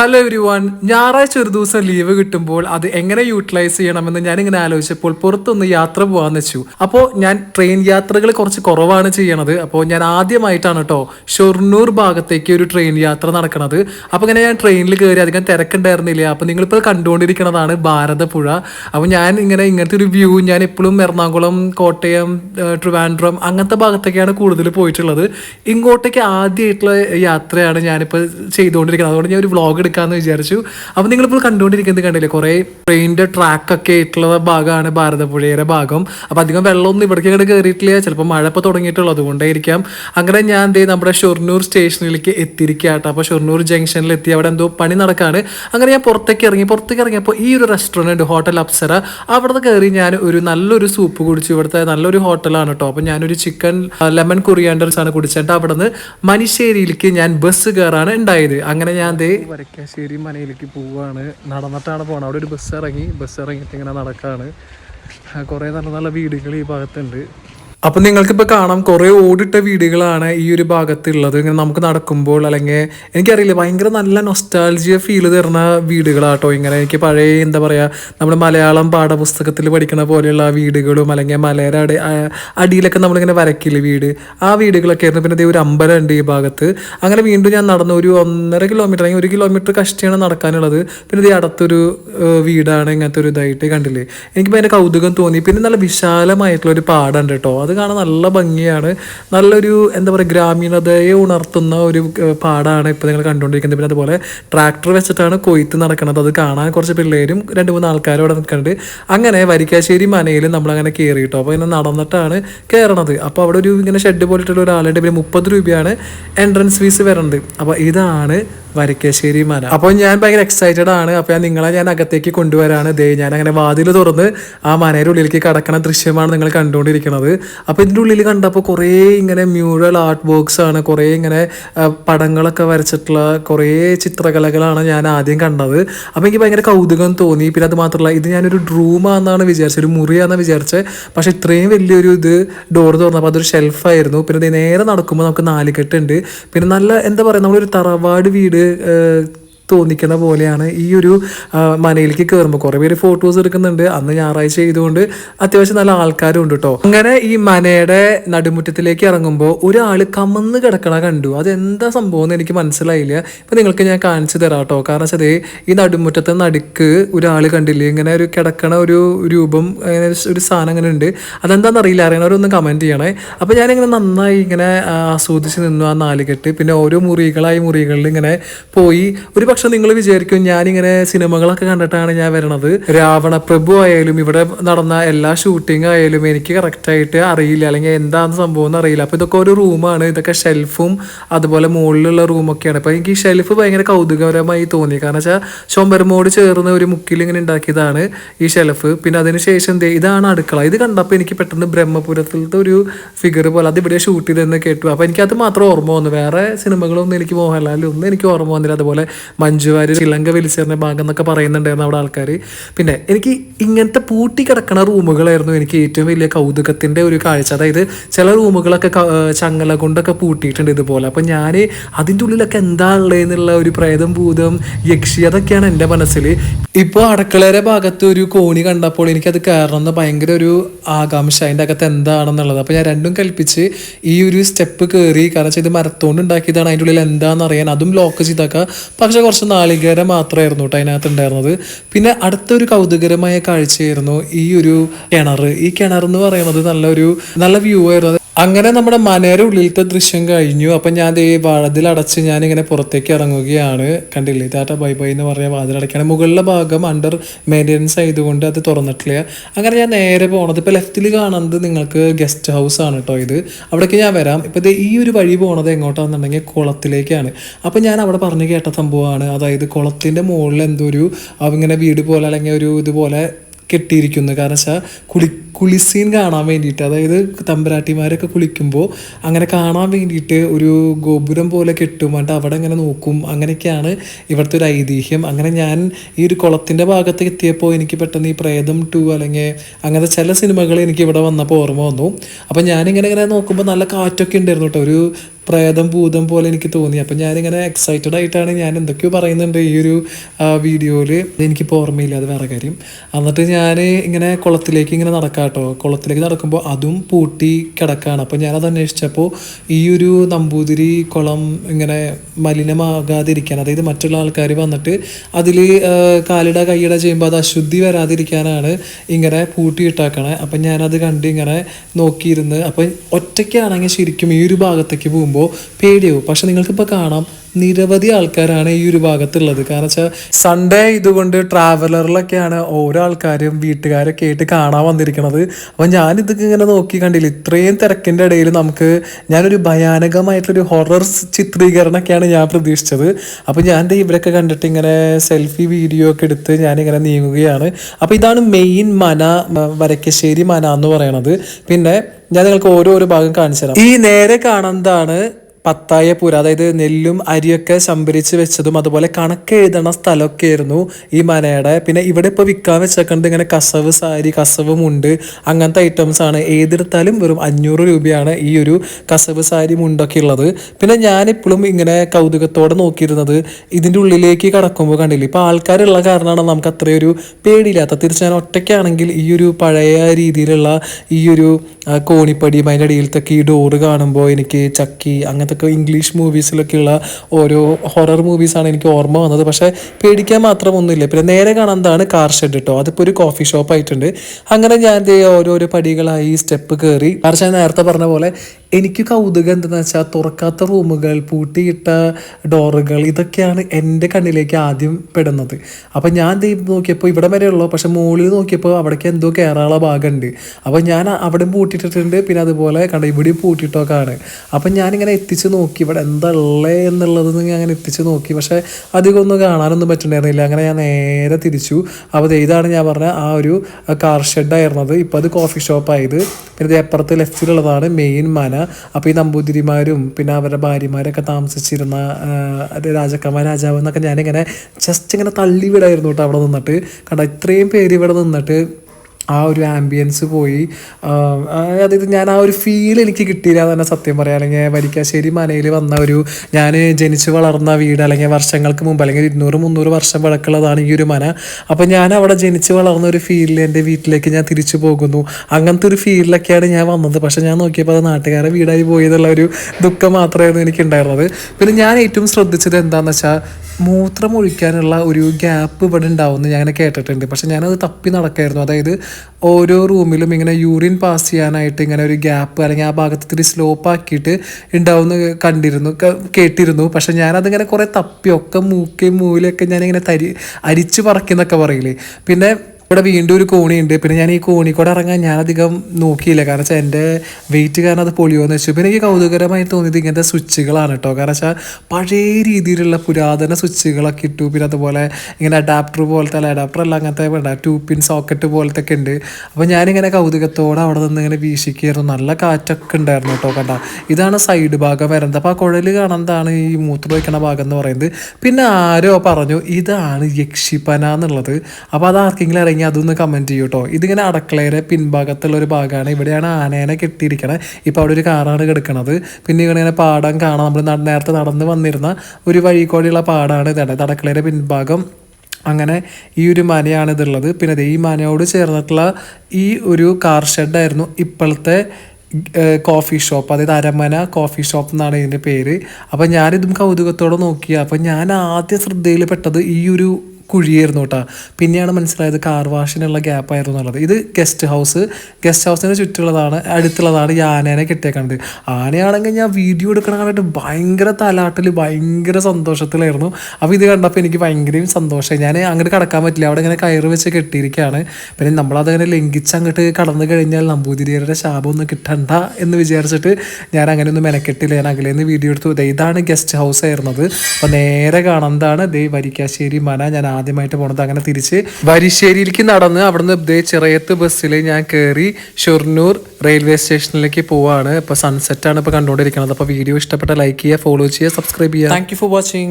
Hello every one ഞായറാഴ്ച ഒരു ദിവസം ലീവ് കിട്ടുമ്പോൾ അത് എങ്ങനെ യൂട്ടിലൈസ് ചെയ്യണമെന്ന് ഞാൻ ഇങ്ങനെ ആലോചിച്ചപ്പോൾ പുറത്തൊന്ന് യാത്ര പോകാന്ന് വെച്ചു. അപ്പോൾ ഞാൻ ട്രെയിൻ യാത്രകൾ കുറച്ച് കുറവാണ് ചെയ്യണത്. അപ്പോൾ ഞാൻ ആദ്യമായിട്ടാണ് കേട്ടോ ഷൊർണൂർ ഭാഗത്തേക്ക് ഒരു ട്രെയിൻ യാത്ര നടക്കണത്. അപ്പോൾ ഇങ്ങനെ ഞാൻ ട്രെയിനിൽ കയറി അധികം തിരക്കുണ്ടായിരുന്നില്ല. അപ്പോൾ നിങ്ങളിപ്പോൾ കണ്ടുകൊണ്ടിരിക്കുന്നതാണ് ഭാരതപ്പുഴ. അപ്പോൾ ഞാൻ ഇങ്ങനെ ഇങ്ങനത്തെ ഒരു വ്യൂ ഞാൻ എപ്പോഴും എറണാകുളം കോട്ടയം ട്രിവാൻഡ്രം അങ്ങനത്തെ ഭാഗത്തൊക്കെയാണ് കൂടുതൽ പോയിട്ടുള്ളത്. ഇങ്ങോട്ടേക്ക് ആദ്യമായിട്ടുള്ള യാത്രയാണ് ഞാനിപ്പോൾ ചെയ്തുകൊണ്ടിരിക്കുന്നത്. അതുകൊണ്ട് ഞാൻ ഒരു വ്ളോഗ് എടുക്കാമെന്ന് വിചാരിച്ചു. അപ്പോൾ നിങ്ങളിപ്പോൾ കണ്ടുകൊണ്ടിരിക്കുന്നത് കണ്ടില്ലേ കുറേ ട്രെയിനിന്റെ ട്രാക്കൊക്കെ ആയിട്ടുള്ള ഭാഗമാണ് ഭാരതപ്പുഴയുടെ ഭാഗം. അപ്പോൾ അധികം വെള്ളമൊന്നും ഇവിടേക്ക് ഇങ്ങോട്ട് കയറിയിട്ടില്ല ചിലപ്പോൾ മഴ ഇപ്പോൾ തുടങ്ങിയിട്ടുള്ളൂ അതുകൊണ്ടായിരിക്കാം അങ്ങനെ ഞാൻ ദേ നമ്മുടെ ഷൊർണൂർ സ്റ്റേഷനിലേക്ക് എത്തിയിരിക്കുകയാട്ടോ. അപ്പോൾ ഷൊർണൂർ ജംഗ്ഷനിൽ എത്തി. അവിടെ എന്തോ പണി നടക്കാണ്. അങ്ങനെ ഞാൻ പുറത്തേക്ക് ഇറങ്ങി പുറത്തേക്ക് ഇറങ്ങിയപ്പോൾ ഈ ഒരു റെസ്റ്റോറന്റ് ഹോട്ടൽ അപ്സര. അവിടുന്ന് കയറി ഞാൻ ഒരു നല്ലൊരു സൂപ്പ് കുടിച്ചു. ഇവിടുത്തെ നല്ലൊരു ഹോട്ടലാണ് കേട്ടോ അപ്പോൾ ഞാനൊരു ചിക്കൻ ലെമൺ കുറിയാണ്ടർസ് ആണ് കുടിച്ചിട്ട്. അവിടെ നിന്ന് മനിശ്ശേരിയിലേക്ക് ഞാൻ ബസ് കയറാണ് ഉണ്ടായത്. അങ്ങനെ ഞാൻ ദേ വരക്കാശ്ശേരി മനയിലേക്ക് പോവുകയാണ് നടന്നിട്ടാണ് പോകണം അവിടെ ഒരു ബസ് ഇറങ്ങി ബസ് ഇറങ്ങിയിട്ട് ഇങ്ങനെ നടക്കാണ്. കുറേ നല്ല നല്ല വീടുകൾ ഈ ഭാഗത്തുണ്ട്. അപ്പൊ നിങ്ങൾക്കിപ്പോൾ കാണാം കുറേ ഓടിട്ട വീടുകളാണ് ഈ ഒരു ഭാഗത്തുള്ളത്. ഇങ്ങനെ നമുക്ക് നടക്കുമ്പോൾ അല്ലെങ്കിൽ എനിക്കറിയില്ല ഭയങ്കര നല്ല നൊസ്റ്റാൾജിയ ഫീൽ തരുന്ന വീടുകളാട്ടോ. ഇങ്ങനെ എനിക്ക് പഴയ എന്താ പറയാ നമ്മുടെ മലയാളം പാഠപുസ്തകത്തിൽ പഠിക്കുന്ന പോലെയുള്ള വീടുകളും അല്ലെങ്കിൽ മലയുടെ അടി അടിയിലൊക്കെ നമ്മളിങ്ങനെ വരക്കില്ലേ വീട്? ആ വീടുകളൊക്കെ ആയിരുന്നു. പിന്നെ ഒരു അമ്പലം ഉണ്ട് ഈ ഭാഗത്ത്. അങ്ങനെ വീണ്ടും ഞാൻ നടന്നു. ഒരു ഒന്നര കിലോമീറ്റർ അല്ലെങ്കിൽ ഒരു കിലോമീറ്റർ കഷ്ടിയാണ് നടക്കാനുള്ളത്. പിന്നെ ഇത് അടുത്തൊരു വീടാണ് ഇങ്ങനത്തെ ഒരു ഇതായിട്ട് കണ്ടില്ലേ. എനിക്ക് ഭയങ്കര കൗതുകം തോന്നി. പിന്നെ നല്ല വിശാലമായിട്ടുള്ള ഒരു പാടുണ്ട് കേട്ടോ. അത് കാണാൻ നല്ല ഭംഗിയാണ്. നല്ലൊരു എന്താ പറയുക ഗ്രാമീണതയെ ഉണർത്തുന്ന ഒരു പാടാണ് ഇപ്പോൾ നിങ്ങൾ കണ്ടുകൊണ്ടിരിക്കുന്നത്. പിന്നെ അതുപോലെ ട്രാക്ടർ വെച്ചിട്ടാണ് കൊയ്ത്ത് നടക്കുന്നത് അത് കാണാൻ കുറച്ച് പിള്ളേരും രണ്ട് മൂന്ന് ആൾക്കാരും അവിടെ നിൽക്കുന്നുണ്ട്. അങ്ങനെ വരിക്കാശ്ശേരി മനയിൽ നമ്മളങ്ങനെ കയറി കേട്ടോ അപ്പോൾ ഇങ്ങനെ നടന്നിട്ടാണ് കയറണത് അപ്പോൾ അവിടെ ഒരു ഇങ്ങനെ ഷെഡ് പോലിട്ടുള്ള ഒരാളുണ്ട്. പിന്നെ മുപ്പത് രൂപയാണ് എൻട്രൻസ് ഫീസ് വരുന്നത്. അപ്പോൾ ഇതാണ് വരക്കാശ്ശേരി മന അപ്പോൾ ഞാൻ ഭയങ്കര എക്സൈറ്റഡ് ആണ്. അപ്പോൾ ഞാൻ നിങ്ങളെ ഞാൻ അകത്തേക്ക് കൊണ്ടുവരാണ്. ദേ ഞാൻ അങ്ങനെ വാതിൽ തുറന്ന് ആ മനയുടെ ഉള്ളിലേക്ക് കടക്കണ ദൃശ്യമാണ് നിങ്ങൾ കണ്ടുകൊണ്ടിരിക്കുന്നത് അപ്പോൾ ഇതിന്റെ ഉള്ളിൽ കണ്ടപ്പോൾ കുറേ ഇങ്ങനെ മ്യൂറൽ ആർട്ട് വർക്ക്സ് ആണ് കുറേ ഇങ്ങനെ പടങ്ങളൊക്കെ വരച്ചിട്ടുള്ള കുറേ ചിത്രകലകളാണ് ഞാൻ ആദ്യം കണ്ടത്. അപ്പോൾ എനിക്ക് ഭയങ്കര കൗതുകം തോന്നി. പിന്നെ അത് മാത്രമല്ല ഇത് ഞാനൊരു റൂമാണെന്നാണ് വിചാരിച്ചത് ഒരു മുറിയാണെന്ന് വിചാരിച്ചത്. പക്ഷേ ഇത്രയും വലിയൊരു ഇത് ഡോർ തുറന്നപ്പോൾ അതൊരു ഷെൽഫായിരുന്നു പിന്നെ നേരെ നടക്കുമ്പോൾ നമുക്ക് നാലുകെട്ടുണ്ട് പിന്നെ നല്ല എന്താ പറയുക നമ്മളൊരു തറവാട് വീട് തോന്നിക്കുന്ന പോലെയാണ് ഈ ഒരു മനയിലേക്ക് കയറുമ്പോൾ കുറേ പേര് ഫോട്ടോസ് എടുക്കുന്നുണ്ട്. അന്ന് ഞായറാഴ്ച ചെയ്തുകൊണ്ട് അത്യാവശ്യം നല്ല ആൾക്കാരും ഉണ്ട് കേട്ടോ അങ്ങനെ ഈ മനയുടെ നടുമുറ്റത്തിലേക്ക് ഇറങ്ങുമ്പോൾ ഒരാൾ കമന്ന് കിടക്കണ കണ്ടു. അതെന്താ സംഭവം എന്ന് എനിക്ക് മനസ്സിലായില്ല. ഇപ്പം നിങ്ങൾക്ക് ഞാൻ കാണിച്ചു തരാം കേട്ടോ കാരണം വെച്ചാൽ ഈ നടുമുറ്റത്തെ നടുക്ക് ഒരാൾ കണ്ടില്ലേ? ഇങ്ങനെ ഒരു കിടക്കണ ഒരു രൂപം അങ്ങനെ ഒരു സാധനം അങ്ങനെ ഉണ്ട്. അതെന്താണെന്ന് അറിയില്ല. അറിയണവരൊന്ന് കമന്റ് ചെയ്യണേ. അപ്പോൾ ഞാനിങ്ങനെ നന്നായി ഇങ്ങനെ ആസ്വദിച്ച് നിന്നു ആ നാലുകെട്ട് പിന്നെ ഓരോ മുറികളായി മുറികളിൽ ഇങ്ങനെ പോയി. ഒരു പക്ഷെ നിങ്ങൾ വിചാരിക്കും ഞാനിങ്ങനെ സിനിമകളൊക്കെ കണ്ടിട്ടാണ് ഞാൻ വരണത്. രാവണ പ്രഭു ആയാലും ഇവിടെ നടന്ന എല്ലാ ഷൂട്ടിംഗ് ആയാലും എനിക്ക് കറക്റ്റായിട്ട് അറിയില്ല. അല്ലെങ്കിൽ എന്താണ് സംഭവം എന്ന് അറിയില്ല. അപ്പോൾ ഇതൊക്കെ ഒരു റൂമാണ് ഇതൊക്കെ ഷെൽഫും അതുപോലെ മുകളിലുള്ള റൂമൊക്കെയാണ് അപ്പോൾ എനിക്ക് ഷെൽഫ് ഭയങ്കര കൗതുകപരമായി തോന്നി. കാരണം വെച്ചാൽ ചൊമ്പരമോട് ചേർന്ന് ഒരു മുക്കിൽ ഇങ്ങനെ ഉണ്ടാക്കിയതാണ് ഈ ഷെൽഫ് പിന്നെ അതിനുശേഷം ഇതാണ് അടുക്കള. ഇത് കണ്ടപ്പോൾ എനിക്ക് പെട്ടെന്ന് ബ്രഹ്മപുരത്തിലത്തെ ഒരു ഫിഗർ പോലെ അത് ഇവിടെ ഷൂട്ട് ചെയ്തെന്ന് കേട്ടു. അപ്പോൾ അത് മാത്രം ഓർമ്മ വന്നു. വേറെ സിനിമകളൊന്നും എനിക്ക് മോഹൻലാൽ ഒന്നും എനിക്ക് ഓർമ്മ വന്നില്ല. അതുപോലെ മഞ്ജു വാര്യർ ശ്രീലങ്ക വലിച്ചേറിന്റെ ഭാഗം എന്നൊക്കെ പറയുന്നുണ്ടായിരുന്നു അവിടെ ആൾക്കാർ പിന്നെ എനിക്ക് ഇങ്ങനത്തെ പൂട്ടി കിടക്കണ റൂമുകളായിരുന്നു എനിക്ക് ഏറ്റവും വലിയ കൗതുകത്തിന്റെ ഒരു കാഴ്ച. അതായത് ചില റൂമുകളൊക്കെ ചങ്ങല കൊണ്ടൊക്കെ പൂട്ടിയിട്ടുണ്ട് ഇതുപോലെ. അപ്പം ഞാൻ അതിന്റെ ഉള്ളിലൊക്കെ എന്താ ഉള്ളതെന്നുള്ള ഒരു പ്രേതം ഭൂതം യക്ഷി അതൊക്കെയാണ് എന്റെ മനസ്സിൽ ഇപ്പോൾ അടുക്കളയുടെ ഭാഗത്ത് ഒരു കോണി കണ്ടപ്പോൾ എനിക്കത് കയറണം എന്ന് ഭയങ്കര ഒരു ആകാംക്ഷ. അതിന്റെ അകത്ത് എന്താണെന്നുള്ളത്. അപ്പോൾ ഞാൻ രണ്ടും കൽപ്പിച്ച് ഈ ഒരു സ്റ്റെപ്പ് കയറി കാരണം ഇത് മരത്തോണ്ട് ഉണ്ടാക്കിയതാണ്. അതിന്റെ ഉള്ളിൽ എന്താണെന്ന് അറിയാൻ അതും ലോക്ക് ചെയ്താക്കുക പക്ഷെ കുറച്ച് നാളികേരം മാത്രമായിരുന്നു കേട്ടോ അതിനകത്ത് ഉണ്ടായിരുന്നത് പിന്നെ അടുത്തൊരു കൗതുകരമായ കാഴ്ചയായിരുന്നു ഈ ഒരു കിണർ. ഈ കിണർ എന്ന് പറയുന്നത് നല്ലൊരു നല്ല വ്യൂ ആയിരുന്നു. അങ്ങനെ നമ്മുടെ മനയുടെ ഉള്ളിലത്തെ ദൃശ്യം കഴിഞ്ഞു. അപ്പം ഞാൻ ദേ വാതിലടച്ച് ഇങ്ങനെ പുറത്തേക്ക് ഇറങ്ങുകയാണ്. കണ്ടില്ലേ? ടാറ്റ ബൈ ബൈ എന്ന് പറഞ്ഞ വാതിലടയ്ക്കാണ് മുകളിലെ ഭാഗം അണ്ടർ മെയിന്റെനൻസ് ആയതുകൊണ്ട് അത് തുറന്നിട്ടില്ല. അങ്ങനെ ഞാൻ നേരെ പോണത് ഇപ്പോൾ ലെഫ്റ്റിൽ കാണുന്നത് നിങ്ങൾക്ക് ഗസ്റ്റ് ഹൗസ് ആണ് കേട്ടോ ഇത്. അവിടേക്ക് ഞാൻ വരാം. ഇപ്പോൾ ദേ ഈ ഒരു വഴി പോണത് എങ്ങോട്ടാണെന്നുണ്ടെങ്കിൽ കുളത്തിലേക്കാണ്. അപ്പം ഞാൻ അവിടെ പറഞ്ഞു കേട്ട സംഭവമാണ്. അതായത് കുളത്തിന്റെ മുകളിൽ എന്തോ ഒരു ഇങ്ങനെ വീട് പോലെ അല്ലെങ്കിൽ ഒരു ഇതുപോലെ കെട്ടിയിരിക്കുന്നു. കാരണം വെച്ചാൽ കുളി കുളിസീൻ കാണാൻ വേണ്ടിയിട്ട് അതായത് തമ്പരാട്ടിമാരൊക്കെ കുളിക്കുമ്പോൾ അങ്ങനെ കാണാൻ വേണ്ടിയിട്ട് ഒരു ഗോപുരം പോലെ കെട്ടും എന്നിട്ട് അവിടെ ഇങ്ങനെ നോക്കും. അങ്ങനെയൊക്കെയാണ് ഇവിടുത്തെ ഒരു ഐതിഹ്യം. അങ്ങനെ ഞാൻ ഈ ഒരു കുളത്തിന്റെ ഭാഗത്ത് എത്തിയപ്പോൾ എനിക്ക് പെട്ടെന്ന് ഈ പ്രേതം ടു അല്ലെങ്കിൽ അങ്ങനത്തെ ചില സിനിമകൾ എനിക്ക് ഇവിടെ വന്നപ്പോൾ ഓർമ്മ വന്നു. അപ്പോൾ ഞാനിങ്ങനെ ഇങ്ങനെ നോക്കുമ്പോൾ നല്ല കാറ്റൊക്കെ ഉണ്ടായിരുന്നു കേട്ടോ. ഒരു പ്രേതം ഭൂതം പോലെ എനിക്ക് തോന്നി. അപ്പം ഞാനിങ്ങനെ എക്സൈറ്റഡ് ആയിട്ടാണ് ഞാൻ എന്തൊക്കെയോ പറയുന്നുണ്ട് ഈ ഒരു വീഡിയോയിൽ എനിക്കിപ്പോൾ ഓർമ്മയില്ല അത് വേറെ കാര്യം. എന്നിട്ട് ഞാൻ ഇങ്ങനെ കുളത്തിലേക്ക് ഇങ്ങനെ നടക്കാം കേട്ടോ കുളത്തിലേക്ക് നടക്കുമ്പോൾ അതും പൂട്ടി കിടക്കാണ്. അപ്പോൾ ഞാനത് അന്വേഷിച്ചപ്പോൾ ഈ ഒരു നമ്പൂതിരി കുളം ഇങ്ങനെ മലിനമാകാതിരിക്കാൻ അതായത് മറ്റുള്ള ആൾക്കാർ വന്നിട്ട് അതിൽ കാലിട കൈയിട ചെയ്യുമ്പോൾ അത് അശുദ്ധി വരാതിരിക്കാനാണ് ഇങ്ങനെ പൂട്ടി പൂട്ടിയിട്ടാക്കണേ അപ്പം ഞാനത് കണ്ട് ഇങ്ങനെ നോക്കിയിരുന്ന്. അപ്പം ഒറ്റയ്ക്കാണെങ്കിൽ ശരിക്കും ഈ ഒരു ഭാഗത്തേക്ക് പോകുമ്പോൾ പേടിയാവും. പക്ഷെ നിങ്ങൾക്കിപ്പോൾ കാണാം നിരവധി ആൾക്കാരാണ് ഈ ഒരു ഭാഗത്തുള്ളത്. കാരണം വെച്ചാൽ സൺഡേ ഇതുകൊണ്ട് ട്രാവലറിലൊക്കെയാണ് ഓരോ ആൾക്കാരും വീട്ടുകാരൊക്കെ ആയിട്ട് കാണാൻ വന്നിരിക്കുന്നത് അപ്പം ഞാനിതൊക്കെ ഇങ്ങനെ നോക്കി കണ്ടില്ല ഇത്രയും തിരക്കിന്റെ ഇടയിൽ നമുക്ക് ഞാനൊരു ഭയാനകമായിട്ടൊരു ഹൊറർ ചിത്രീകരണമൊക്കെയാണ് ഞാൻ പ്രതീക്ഷിച്ചത്. അപ്പം ഞാൻ ഇവരൊക്കെ കണ്ടിട്ട് ഇങ്ങനെ സെൽഫി വീഡിയോ ഒക്കെ എടുത്ത് ഞാനിങ്ങനെ നീങ്ങുകയാണ്. അപ്പോൾ ഇതാണ് മെയിൻ മന വരക്കശ്ശേരി മന എന്ന് പറയണത്. പിന്നെ ഞാൻ നിങ്ങൾക്ക് ഓരോരോ ഭാഗം കാണിച്ചു തരാം ഈ നേരെ കാണുന്നതാണ് പത്തായപുര അതായത് നെല്ലും അരിയൊക്കെ സംഭരിച്ച് വെച്ചതും അതുപോലെ കണക്ക് എഴുതണ സ്ഥലമൊക്കെ ആയിരുന്നു ഈ മനയുടെ. പിന്നെ ഇവിടെ ഇപ്പോൾ വിൽക്കാൻ വെച്ചേക്കുന്നത് ഇങ്ങനെ കസവ് സാരി കസവ് മുണ്ട് അങ്ങനത്തെ ഐറ്റംസ് ആണ്. ഏതെടുത്താലും വെറും അഞ്ഞൂറ് രൂപയാണ് ഈ ഒരു കസവ് സാരി മുണ്ടൊക്കെ ഉള്ളത്. പിന്നെ ഞാനിപ്പോഴും ഇങ്ങനെ കൗതുകത്തോടെ നോക്കിയിരുന്നത് ഇതിന്റെ ഉള്ളിലേക്ക് കടക്കുമ്പോൾ കണ്ടില്ല? ഇപ്പോൾ ആൾക്കാരുള്ള കാരണമാണ് നമുക്ക് അത്രയൊരു പേടിയില്ലാത്ത തിരിച്ച് ഞാൻ ഒറ്റയ്ക്കാണെങ്കിൽ ഈ ഒരു പഴയ രീതിയിലുള്ള ഈ ഒരു കോണിപ്പടിയും അതിന്റെ ഇടയിലത്തൊക്കെ ഈ ഡോറ് കാണുമ്പോൾ എനിക്ക് ചക്കി അങ്ങനത്തെ ഒക്കെ ഇംഗ്ലീഷ് മൂവീസിലൊക്കെയുള്ള ഓരോ ഹൊറർ മൂവീസാണ് എനിക്ക് ഓർമ്മ വന്നത്. പക്ഷേ പേടിക്കാൻ മാത്രം ഒന്നുമില്ല പിന്നെ നേരെ കാണാന്താണ് കാർ ഷെഡ് കേട്ടോ അതിപ്പോൾ ഒരു കോഫി ഷോപ്പ് ആയിട്ടുണ്ട്. അങ്ങനെ ഞാൻ ഓരോരോ പടികളായി സ്റ്റെപ്പ് കയറി ഷെഡ് നേരത്തെ പറഞ്ഞ പോലെ എനിക്ക് കൗതുകം എന്താണെന്ന് വെച്ചാൽ തുറക്കാത്ത റൂമുകൾ പൂട്ടിയിട്ട ഡോറുകൾ ഇതൊക്കെയാണ് എന്റെ കണ്ണിലേക്ക് ആദ്യം പെടുന്നത്. അപ്പം ഞാൻ ദേ നോക്കിയപ്പോൾ ഇവിടെ വരെ ഉള്ളൂ. പക്ഷെ മുകളിൽ നോക്കിയപ്പോൾ അവിടേക്ക് എന്തോ കയറാനുള്ള ഭാഗമുണ്ട്. അപ്പം ഞാൻ അവിടെ പൂട്ടിയിട്ടിട്ടുണ്ട്. പിന്നെ അതുപോലെ കണ്ട ഇവിടെ പൂട്ടിയിട്ടൊക്കെയാണ് അപ്പം ഞാനിങ്ങനെ എത്തിച്ച് നോക്കി. ഇവിടെ എന്താ ഉള്ളേ എന്നുള്ളത് ഞാൻ അങ്ങനെ എത്തിച്ച് നോക്കി. പക്ഷെ അധികമൊന്നും കാണാനൊന്നും പറ്റുന്നുണ്ടായിരുന്നില്ല അങ്ങനെ ഞാൻ നേരെ തിരിച്ചു. അപ്പോൾ ഇതാണ് ഞാൻ പറഞ്ഞ ആ ഒരു കാർ ഷെഡായിരുന്നത് ഇപ്പോൾ അത് കോഫി ഷോപ്പായത് പിന്നെ ഇത് അപ്പുറത്ത് ലെഫ്റ്റിലുള്ളതാണ് മെയിൻ മന. അപ്പോൾ ഈ നമ്പൂതിരിമാരും പിന്നെ അവരുടെ ഭാര്യമാരൊക്കെ താമസിച്ചിരുന്ന രാജക്കന്മാർ രാജാവ് എന്നൊക്കെ ഞാനിങ്ങനെ ജസ്റ്റ് ഇങ്ങനെ തള്ളി വിടായിരുന്നു കേട്ടോ അവിടെ നിന്നിട്ട്. കണ്ട ഇത്രയും പേര് ഇവിടെ നിന്നിട്ട് ആ ഒരു ആംബിയൻസ് പോയി. അതായത് ഞാൻ ആ ഒരു ഫീൽ എനിക്ക് കിട്ടിയില്ല തന്നെ സത്യം പറയാം. അല്ലെങ്കിൽ വരിക്കാശ്ശേരി മനയിൽ വന്ന ഒരു ഞാൻ ജനിച്ച് വളർന്ന വീട് അല്ലെങ്കിൽ വർഷങ്ങൾക്ക് മുമ്പ് അല്ലെങ്കിൽ ഇരുന്നൂറ് മുന്നൂറ് വർഷം പഴക്കമുള്ളതാണ് ഈ ഒരു മന. അപ്പം ഞാൻ അവിടെ ജനിച്ച് വളർന്ന ഒരു ഫീലിൽ എന്റെ വീട്ടിലേക്ക് ഞാൻ തിരിച്ചു പോകുന്നു. അങ്ങനത്തെ ഒരു ഫീലിലൊക്കെയാണ് ഞാൻ വന്നത്. പക്ഷേ ഞാൻ നോക്കിയപ്പോൾ അത് നാട്ടുകാരെ വീടായി പോയി എന്നുള്ള ഒരു ദുഃഖം മാത്രമായിരുന്നു എനിക്ക് ഉണ്ടായിരുന്നത് പിന്നെ ഞാൻ ഏറ്റവും ശ്രദ്ധിച്ചത് എന്താണെന്ന് വെച്ചാൽ മൂത്രം ഒഴിക്കാനുള്ള ഒരു ഗ്യാപ്പ് ഇവിടെ ഉണ്ടാവുമെന്ന് ഞാൻ കേട്ടിട്ടുണ്ട്. പക്ഷെ ഞാനത് തപ്പി നടക്കായിരുന്നു. അതായത് ഓരോ റൂമിലും ഇങ്ങനെ യൂറിൻ പാസ് ചെയ്യാനായിട്ട് ഇങ്ങനെ ഒരു ഗ്യാപ്പ് അല്ലെങ്കിൽ ആ ഭാഗത്ത് ഇത്തിരി സ്ലോപ്പ് ആക്കിയിട്ട് ഉണ്ടാവുമെന്ന് കണ്ടിരുന്നു കേട്ടിരുന്നു. പക്ഷെ ഞാനതിങ്ങനെ കുറേ തപ്പി ഒക്കെ മൂലൊക്കെ ഞാനിങ്ങനെ തരി അരിച്ചു പറക്കുന്നൊക്കെ പറയില്ലേ. പിന്നെ ഇവിടെ വീണ്ടും ഒരു കോണിയുണ്ട്. പിന്നെ ഞാൻ ഈ കോണി കൂടെ ഇറങ്ങാൻ ഞാനധികം നോക്കിയില്ല. കാരണം വെച്ചാൽ എന്റെ വെയിറ്റ് കാരണം അത് പൊളിയോന്ന് വെച്ചു. പിന്നെ എനിക്ക് കൗതുകരമായി തോന്നിയത് ഇങ്ങനത്തെ സ്വിച്ചുകളാണ് കേട്ടോ. കാരണം വെച്ചാൽ പഴയ രീതിയിലുള്ള പുരാതന സ്വിച്ചുകളൊക്കെ ഇട്ടു. പിന്നെ അതുപോലെ ഇങ്ങനെ അഡാപ്റ്റർ പോലത്തെ അല്ല അഡാപ്റ്റർ അല്ല അങ്ങനത്തെ വേണ്ട ടൂ പിൻ സോക്കറ്റ് പോലത്തെ ഒക്കെ ഉണ്ട്. അപ്പോൾ ഞാനിങ്ങനെ കൗതുകത്തോടെ അവിടെ നിന്ന് ഇങ്ങനെ വീശിക്കായിരുന്നു നല്ല കാറ്റൊക്കെ ഉണ്ടായിരുന്നു കേട്ടോ കണ്ട. ഇതാണ് സൈഡ് ഭാഗം വരുന്നത്. അപ്പോൾ ആ കുഴൽ കാണുന്നതാണ് ഈ മൂത്രം വയ്ക്കണ ഭാഗം എന്ന് പറയുന്നത്. പിന്നെ ആരോ പറഞ്ഞു ഇതാണ് യക്ഷിപ്പന എന്നുള്ളത്. അപ്പോൾ അത് ആർക്കെങ്കിലും ഇറങ്ങി അതൊന്ന് കമന്റ് ചെയ്യൂ കേട്ടോ ഇതിങ്ങനെ അടക്കളയുടെ പിൻഭാഗത്തുള്ള ഒരു ഭാഗമാണ്. ഇവിടെയാണ് ആനേനെ കെട്ടിയിരിക്കണത് ഇപ്പോൾ അവിടെ ഒരു കാറാണ് കിടക്കുന്നത് പിന്നെ ഇങ്ങനെ പാടം കാണാം. നമ്മൾ നേരത്തെ നടന്ന് വന്നിരുന്ന ഒരു വഴി കൂടിയുള്ള പാടാണ് ഇതാണ് ഇത് അടക്കളയുടെ പിൻഭാഗം. അങ്ങനെ ഈ ഒരു മനയാണ് ഇതുള്ളത്. പിന്നെ ഈ മനയോട് ചേർന്നിട്ടുള്ള ഈ ഒരു കാർ ഷെഡായിരുന്നു ഇപ്പോഴത്തെ കോഫി ഷോപ്പ് അതായത് അരമന കോഫി ഷോപ്പ് എന്നാണ് ഇതിന്റെ പേര്. അപ്പം ഞാനിതും കൗതുകത്തോടെ നോക്കി അപ്പം ഞാൻ ആദ്യ ശ്രദ്ധയിൽ പെട്ടത് ഈ ഒരു കുഴിയായിരുന്നു കേട്ടോ. പിന്നെയാണ് മനസ്സിലായത് കാർ വാഷിനുള്ള ഗ്യാപ്പ് ആയിരുന്നു എന്നുള്ളത്. ഇത് ഗസ്റ്റ് ഹൗസ് ഗസ്റ്റ് ഹൗസിന് ചുറ്റുള്ളതാണ് അടുത്തുള്ളതാണ് ഈ ആനേനെ കിട്ടിയേക്കണത്. ആനയാണെങ്കിൽ ഞാൻ വീഡിയോ എടുക്കണ ഭയങ്കര തലാട്ടിൽ ഭയങ്കര സന്തോഷത്തിലായിരുന്നു. അപ്പോൾ ഇത് കണ്ടപ്പോൾ എനിക്ക് ഭയങ്കരയും സന്തോഷമായി. ഞാൻ അങ്ങോട്ട് കടക്കാൻ പറ്റില്ല. അവിടെ ഇങ്ങനെ കയറ് വെച്ച് കെട്ടിയിരിക്കുകയാണ്. പിന്നെ നമ്മളതങ്ങനെ ലംഘിച്ച് അങ്ങോട്ട് കടന്നു കഴിഞ്ഞാൽ നമ്പൂതിരിയുടെ ശാപമൊന്നും കിട്ടണ്ട എന്ന് വിചാരിച്ചിട്ട് ഞാൻ അങ്ങനെ ഒന്നും മെനക്കെട്ടില്ല. ഞാൻ അകലേന്ന് വീഡിയോ എടുത്തു. ഇതാണ് ഗസ്റ്റ് ഹൗസ് ആയിരുന്നത്. അപ്പോൾ നേരെ കാണുന്നതാണ് ദേ വരിക്കാശ്ശേരി മന. ഞാൻ ആദ്യമായിട്ട് പോണത്. അങ്ങനെ തിരിച്ച് വരിശ്ശേരിയിലേക്ക് നടന്ന് അവിടുന്ന് ദേ ചിറയത്ത് ബസ്സിൽ ഞാൻ കയറി ഷൊർണൂർ റെയിൽവേ സ്റ്റേഷനിലേക്ക് പോവാണ്. ഇപ്പൊ സൺസെറ്റ് ആണ് ഇപ്പൊ കണ്ടുകൊണ്ടിരിക്കുന്നത്. അപ്പൊ വീഡിയോ ഇഷ്ടപ്പെട്ട ലൈക്ക് ചെയ്യുക ഫോളോ ചെയ്യുക സബ്സ്ക്രൈബ് ചെയ്യുക. Thank for watching